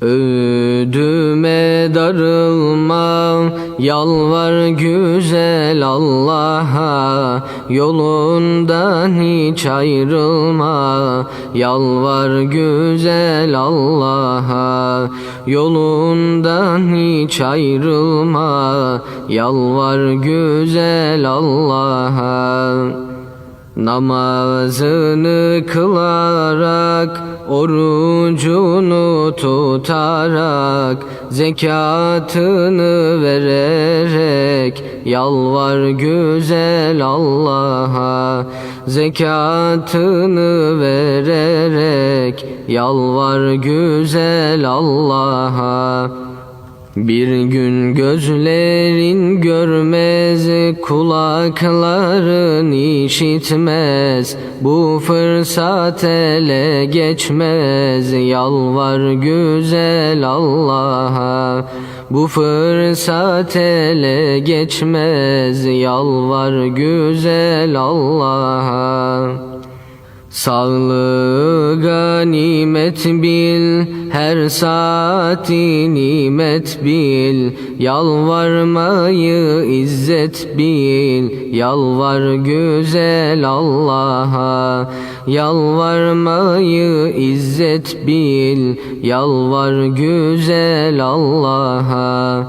Ödüme darılma, yalvar güzel Allah'a. Yolundan hiç ayrılma, yalvar güzel Allah'a. Yolundan hiç ayrılma, yalvar güzel Allah'a. Namazını kılarak, orucunu tutarak, zekatını vererek, yalvar güzel Allah'a. Zekatını vererek, yalvar güzel Allah'a. Bir gün gözlerin görmez, kulakların işitmez. Bu fırsat ele geçmez, yalvar güzel Allah'a. Bu fırsat ele geçmez, yalvar güzel Allah'a. Sağlığı ganimet bil, her saati nimet bil. Yalvarmayı izzet bil, yalvar güzel Allah'a. Yalvarmayı izzet bil, yalvar güzel Allah'a.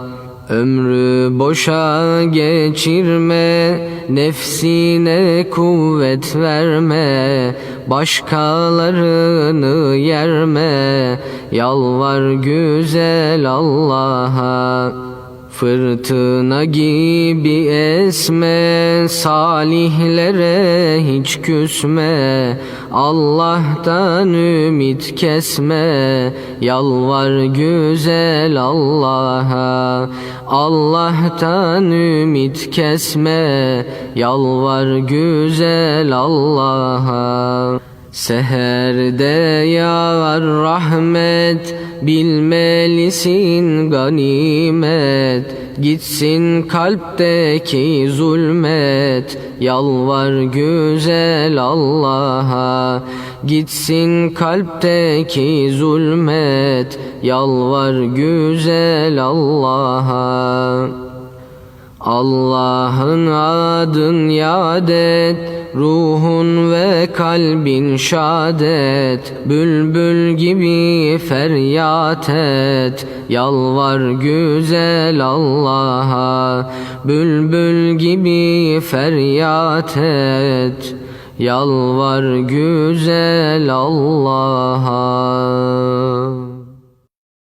Ömrü boşa geçirme, nefsine kuvvet verme, başkalarını yerme, yalvar güzel Allah'a. Fırtına gibi esme, salihlere hiç küsme, Allah'tan ümit kesme, yalvar güzel Allah'a. Allah'tan ümit kesme, yalvar güzel Allah'a. Seherde yağar rahmet, bilmelisin ganimet. Gitsin kalpteki zulmet, yalvar güzel Allah'a. Gitsin kalpteki zulmet, yalvar güzel Allah'a. Allah'ın adın yad et, ruhun ve kalbin şadet, bülbül gibi feryat et, yalvar güzel Allah'a, bülbül gibi feryat et, yalvar güzel Allah'a.